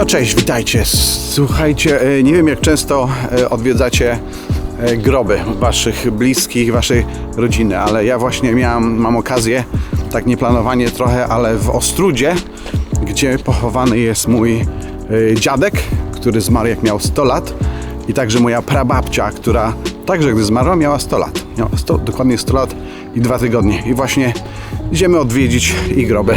No cześć, witajcie. Słuchajcie, e, nie wiem jak często e, odwiedzacie e, groby waszych bliskich, waszej rodziny, ale ja właśnie miałam, mam okazję, tak nieplanowanie trochę, ale w Ostrudzie, gdzie pochowany jest mój dziadek, który zmarł jak miał 100 lat i także moja prababcia, która także gdy zmarła miała 100 lat. Miała 100, dokładnie 100 lat i dwa tygodnie. I właśnie idziemy odwiedzić ich groby.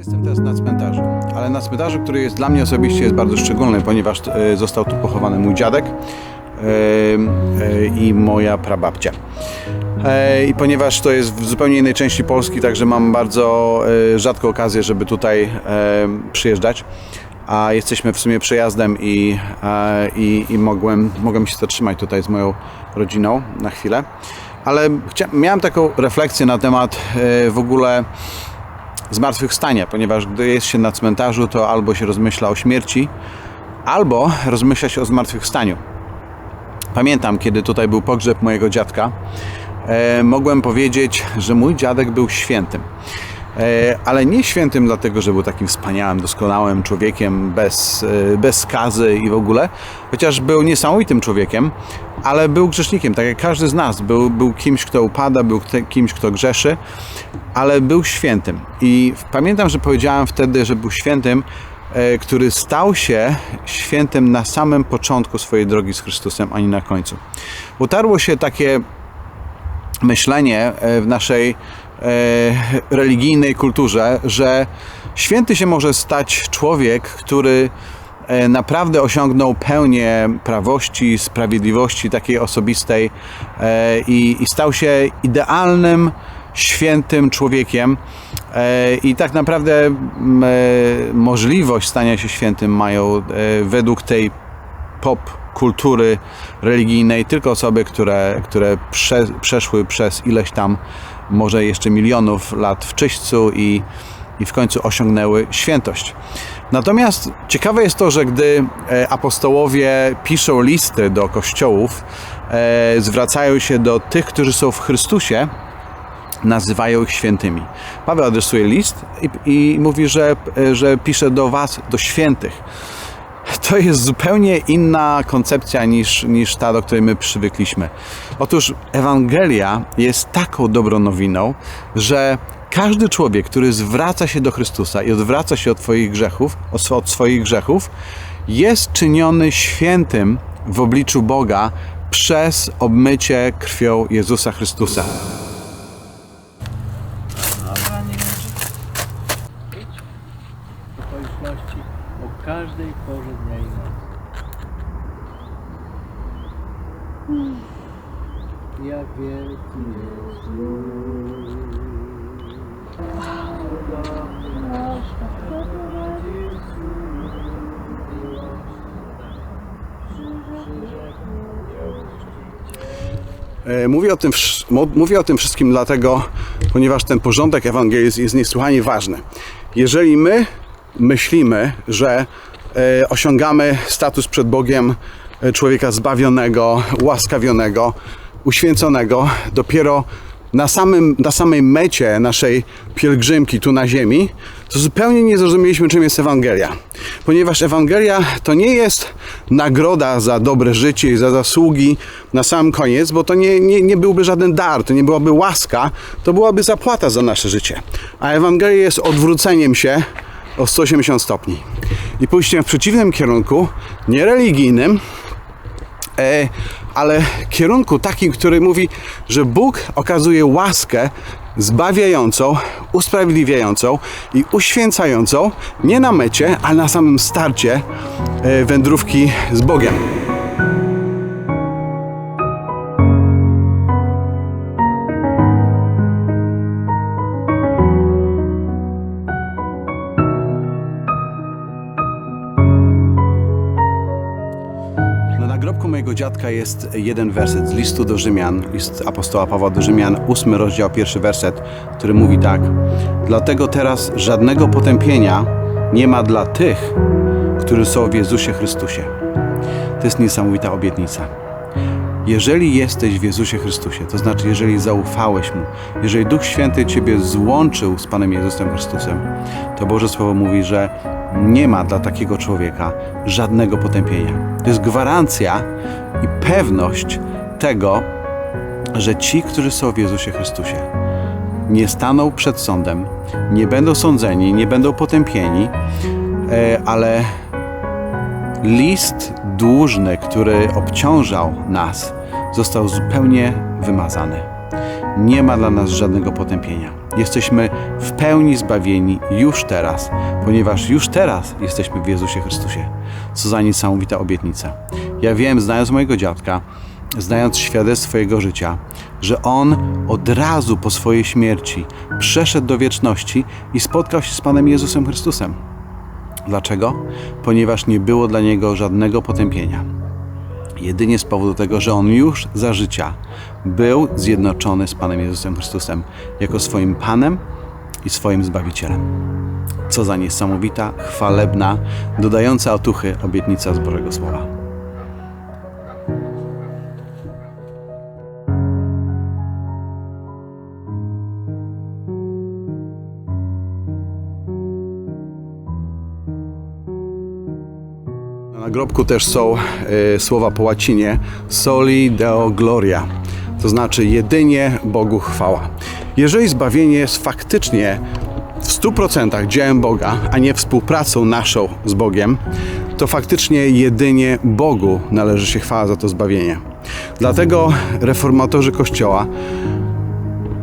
Jestem teraz na cmentarzu, ale na cmentarzu, który jest dla mnie osobiście jest bardzo szczególny, ponieważ e, został tu pochowany mój dziadek e, e, i moja prababcia. I ponieważ to jest w zupełnie innej części Polski, także mam bardzo rzadką okazję, żeby tutaj przyjeżdżać. A jesteśmy w sumie przejazdem i, i, i mogłem, mogłem się zatrzymać tutaj z moją rodziną na chwilę. Ale miałem taką refleksję na temat w ogóle zmartwychwstania, ponieważ gdy jest się na cmentarzu, to albo się rozmyśla o śmierci, albo rozmyśla się o zmartwychwstaniu. Pamiętam, kiedy tutaj był pogrzeb mojego dziadka, e, mogłem powiedzieć, że mój dziadek był świętym. E, ale nie świętym dlatego, że był takim wspaniałym, doskonałym człowiekiem, bez, e, bez skazy i w ogóle, chociaż był niesamowitym człowiekiem, ale był grzesznikiem, tak jak każdy z nas. Był, był kimś, kto upada, był kimś, kto grzeszy, ale był świętym. I pamiętam, że powiedziałem wtedy, że był świętym, e, który stał się świętym na samym początku swojej drogi z Chrystusem, a nie na końcu. Utarło się takie myślenie w naszej religijnej kulturze, że święty się może stać człowiek, który e, naprawdę osiągnął pełnię prawości, sprawiedliwości takiej osobistej e, i, i stał się idealnym, świętym człowiekiem. E, I tak naprawdę e, możliwość stania się świętym mają e, według tej pop kultury religijnej tylko osoby, które, które prze, przeszły przez ileś tam może jeszcze milionów lat w czyśćcu i, i w końcu osiągnęły świętość. Natomiast ciekawe jest to, że gdy e, apostołowie piszą listy do kościołów, e, zwracają się do tych, którzy są w Chrystusie, nazywają ich świętymi. Paweł adresuje list i, i mówi, że, że pisze do was, do świętych to jest zupełnie inna koncepcja niż, niż ta, do której my przywykliśmy. Otóż Ewangelia jest taką dobrą nowiną, że każdy człowiek, który zwraca się do Chrystusa i odwraca się od grzechów, od swoich grzechów, jest czyniony świętym w obliczu Boga przez obmycie krwią Jezusa Chrystusa. okoliczności o każdej porze dnia i nocy. Jak wielki jest E, Mówię o, tym, mówię o tym wszystkim dlatego, ponieważ ten porządek Ewangelii jest niesłychanie ważny. Jeżeli my myślimy, że e, osiągamy status przed Bogiem e, człowieka zbawionego, łaskawionego, uświęconego, dopiero na, samym, na samej mecie naszej pielgrzymki tu na ziemi, to zupełnie nie zrozumieliśmy, czym jest Ewangelia. Ponieważ Ewangelia to nie jest nagroda za dobre życie i za zasługi na sam koniec, bo to nie, nie, nie byłby żaden dar, to nie byłaby łaska, to byłaby zapłata za nasze życie. A Ewangelia jest odwróceniem się o 180 stopni i pójściem w przeciwnym kierunku, niereligijnym, e, ale kierunku takim, który mówi, że Bóg okazuje łaskę zbawiającą, usprawiedliwiającą i uświęcającą nie na mecie, ale na samym starcie e, wędrówki z Bogiem. Mojego dziadka jest jeden werset z listu do Rzymian, list apostoła Pawła do Rzymian, ósmy rozdział, pierwszy werset, który mówi tak. Dlatego teraz żadnego potępienia nie ma dla tych, którzy są w Jezusie Chrystusie. To jest niesamowita obietnica. Jeżeli jesteś w Jezusie Chrystusie, to znaczy, jeżeli zaufałeś Mu, jeżeli Duch Święty Ciebie złączył z Panem Jezusem Chrystusem, to Boże Słowo mówi, że nie ma dla takiego człowieka żadnego potępienia. To jest gwarancja i pewność tego, że ci, którzy są w Jezusie Chrystusie, nie staną przed sądem, nie będą sądzeni, nie będą potępieni, e, ale list dłużny, który obciążał nas, został zupełnie wymazany. Nie ma dla nas żadnego potępienia. Jesteśmy w pełni zbawieni już teraz, ponieważ już teraz jesteśmy w Jezusie Chrystusie. Co za niesamowita obietnica. Ja wiem, znając mojego dziadka, znając świadectwo jego życia, że on od razu po swojej śmierci przeszedł do wieczności i spotkał się z Panem Jezusem Chrystusem. Dlaczego? Ponieważ nie było dla niego żadnego potępienia. Jedynie z powodu tego, że on już za życia był zjednoczony z Panem Jezusem Chrystusem jako swoim Panem i swoim Zbawicielem. Co za niesamowita, chwalebna, dodająca otuchy obietnica z Bożego Słowa. Na nagrobku też są e, słowa po łacinie soli deo gloria, to znaczy jedynie Bogu chwała. Jeżeli zbawienie jest faktycznie w 100% dziełem Boga, a nie współpracą naszą z Bogiem, to faktycznie jedynie Bogu należy się chwała za to zbawienie. Dlatego reformatorzy Kościoła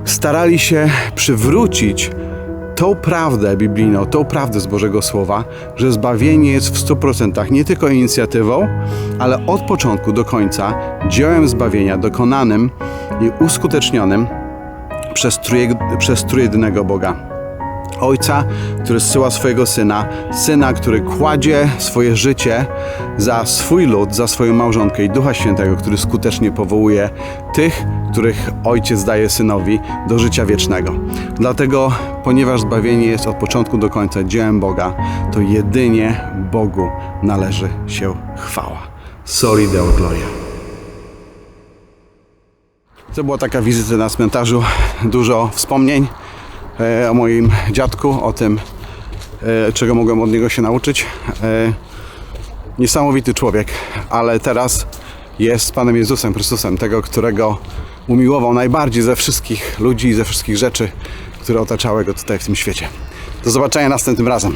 starali się przywrócić tą prawdę biblijną, tą prawdę z Bożego Słowa, że zbawienie jest w 100% nie tylko inicjatywą, ale od początku do końca dziełem zbawienia dokonanym i uskutecznionym przez, trójeg- przez trójjednego Boga. Ojca, który zsyła swojego syna, syna, który kładzie swoje życie za swój lud, za swoją małżonkę i Ducha Świętego, który skutecznie powołuje tych, których ojciec daje synowi do życia wiecznego. Dlatego, ponieważ zbawienie jest od początku do końca dziełem Boga, to jedynie Bogu należy się chwała. Soli Deo Gloria. To była taka wizyta na cmentarzu, dużo wspomnień o moim dziadku, o tym, e, czego mogłem od niego się nauczyć. E, niesamowity człowiek, ale teraz jest Panem Jezusem Chrystusem, tego, którego umiłował najbardziej ze wszystkich ludzi i ze wszystkich rzeczy, które otaczały go tutaj w tym świecie. Do zobaczenia następnym razem.